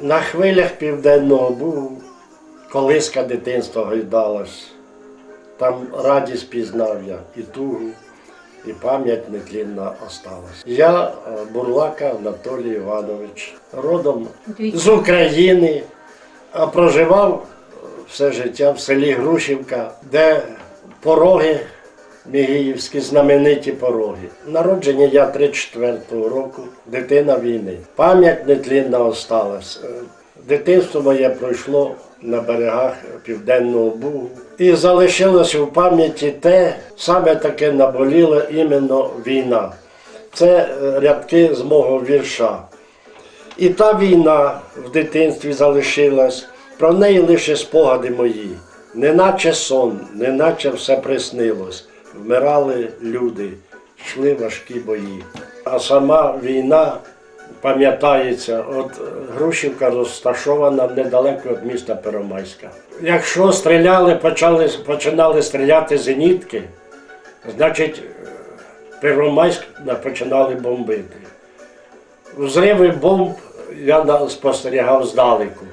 На хвилях південного був колиска дитинства гойдалась. Там радість пізнав я і тугу, і пам'ять нетлінна осталась. Я е, Бурлака Анатолій Іванович, родом з України, а проживав все життя в селі Грушівка, де пороги Мігіївські знамениті пороги. Народження я 34-го року, дитина війни. Пам'ять нетлінна осталась. Е, Дитинство моє пройшло на берегах Південного Бугу. І залишилось у пам'яті те, саме таке наболіло іменно війна. Це е, рядки з мого вірша. І та війна в дитинстві залишилась, про неї лише спогади мої, неначе сон, неначе все приснилось. Вмирали люди, йшли важкі бої. А сама війна пам'ятається, от Грушівка розташована недалеко від міста Первомайська. Якщо стріляли, почали, починали стріляти зенітки, значить Первомайськ починали бомбити. Взриви бомб я спостерігав здалеку.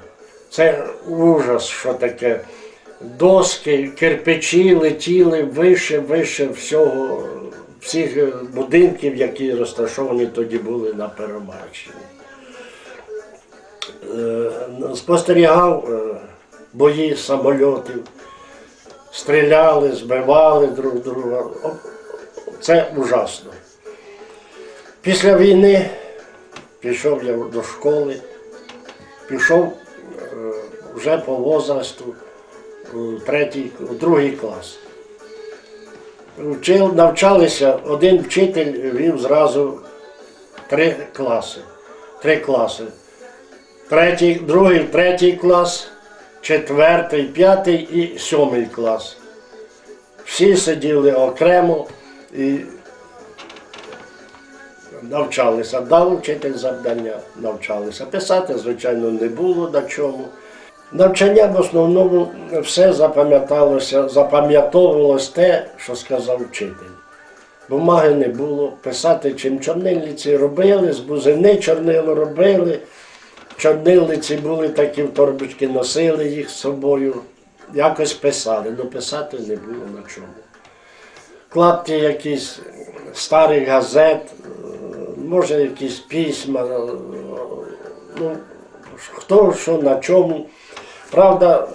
Це ужас, що таке. Доски, кирпичі летіли вище, вище всього, всіх будинків, які розташовані тоді були на Первомайщині. Е, Спостерігав е, бої самольотів, стріляли, збивали друг друга. Це ужасно. Після війни пішов я до школи, пішов е, вже по возрасту третій, другий клас. Вчив, навчалися, один вчитель вів зразу три класи. Три класи. Третій, другий, третій клас, четвертий, п'ятий і сьомий клас. Всі сиділи окремо і навчалися. Дав вчитель завдання, навчалися. Писати, звичайно, не було на чому. Навчання в основному все запам'яталося, запам'ятовувалось те, що сказав вчитель. Бумаги не було, писати чим чорнильниці робили, з бузини чорнило робили. Чорнильниці були такі в торбочки, носили їх з собою, якось писали, але писати не було на чому. Клапті якісь старих газет, може якісь письма, ну, хто що на чому. Правда,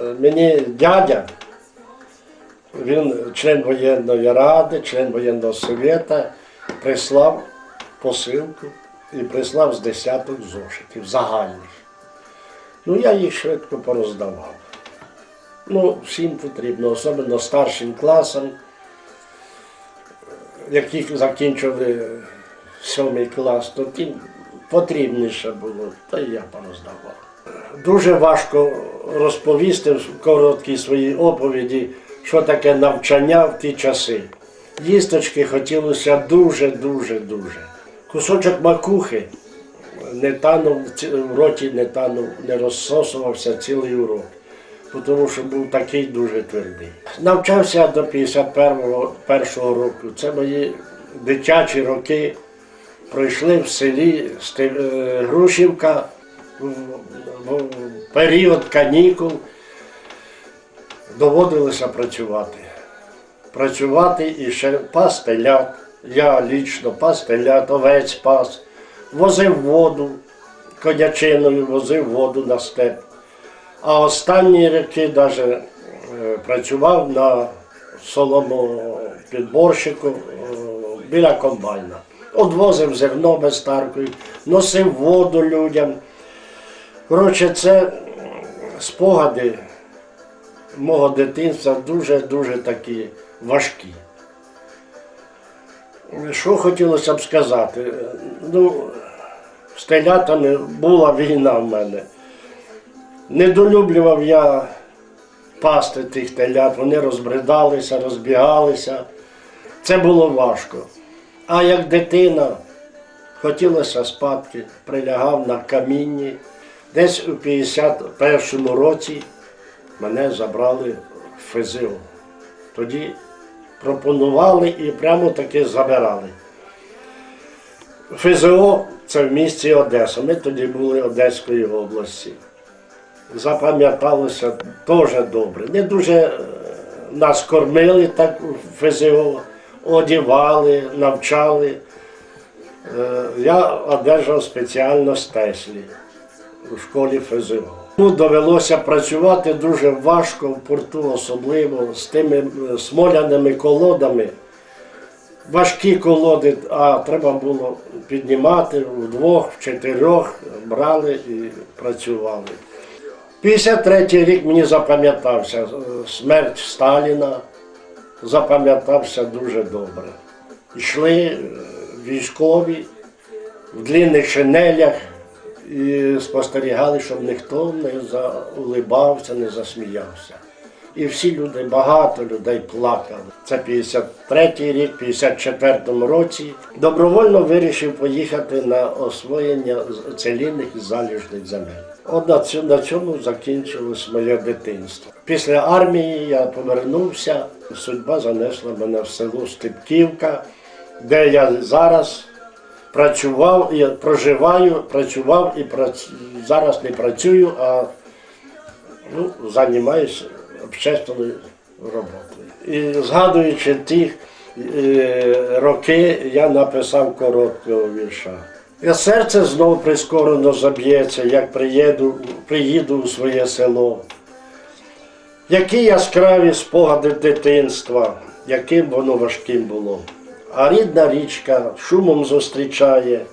е, мені дядя, він член воєнної ради, член воєнного совєту, прислав посилку і прислав з десяток зошитів загальних. Ну, я їх швидко пороздавав. Ну, всім потрібно, особливо старшим класам, які закінчили сьомий клас, то тим потрібніше було, та я пороздавав. Дуже важко розповісти в короткій своїй оповіді, що таке навчання в ті часи. Їсточки хотілося дуже, дуже. Кусочок макухи не танув в роті, не танув, не розсосувався цілий урок, тому що був такий дуже твердий. Навчався до 51-го першого року. Це мої дитячі роки пройшли в селі е, Грушівка в, в період канікул. Доводилося працювати. Працювати і ще пас телят. Я лічно пас телят, овець пас, возив воду, конячиною возив воду на степ. А останні роки навіть працював на соломопідборщику е, біля комбайна. Одвозив зерно без таркою, носив воду людям. Коротше, це спогади мого дитинства дуже-дуже такі важкі. Що хотілося б сказати? Ну, з телятами була війна в мене. Недолюблював я пасти тих телят, вони розбридалися, розбігалися. Це було важко. А як дитина хотілося спадки, прилягав на камінні. Десь у 51-му році мене забрали в ФЗО. Тоді пропонували і прямо таки забирали. ФЗО Це в місті Одеса. Ми тоді були Одеської області. Запам'яталося дуже добре. Не дуже е, нас кормили так в ФЗО, одівали, навчали. Е, Я одержав спеціально Теслі у школі ФЗО. Ну, довелося працювати дуже важко в порту, особливо з тими е, смоляними колодами. Важкі колоди, а треба було піднімати вдвох, в чотирьох, брали і працювали. 53-й рік мені запам'ятався е, смерть Сталіна, запам'ятався дуже добре. Йшли е, військові в длинних шинелях і спостерігали, щоб ніхто не заулибався, не засміявся. І всі люди, багато людей плакали. Це 53-й рік, 54-му році. Добровольно вирішив поїхати на освоєння целінних і заліжних земель. От на цьому закінчилось моє дитинство. Після армії я повернувся, судьба занесла мене в село Степківка, де я зараз працював і проживаю, працював і прац... зараз не працюю, а ну, займаюся общественною роботою. І згадуючи ті е, роки, я написав короткого вірша. І серце знов прискорено заб'ється, як приїду, приїду у своє село. Які яскраві спогади дитинства, яким воно важким було. А рідна річка шумом зустрічає,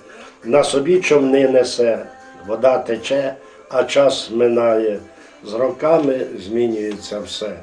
на собі човни несе, вода тече, а час минає. З роками змінюється все.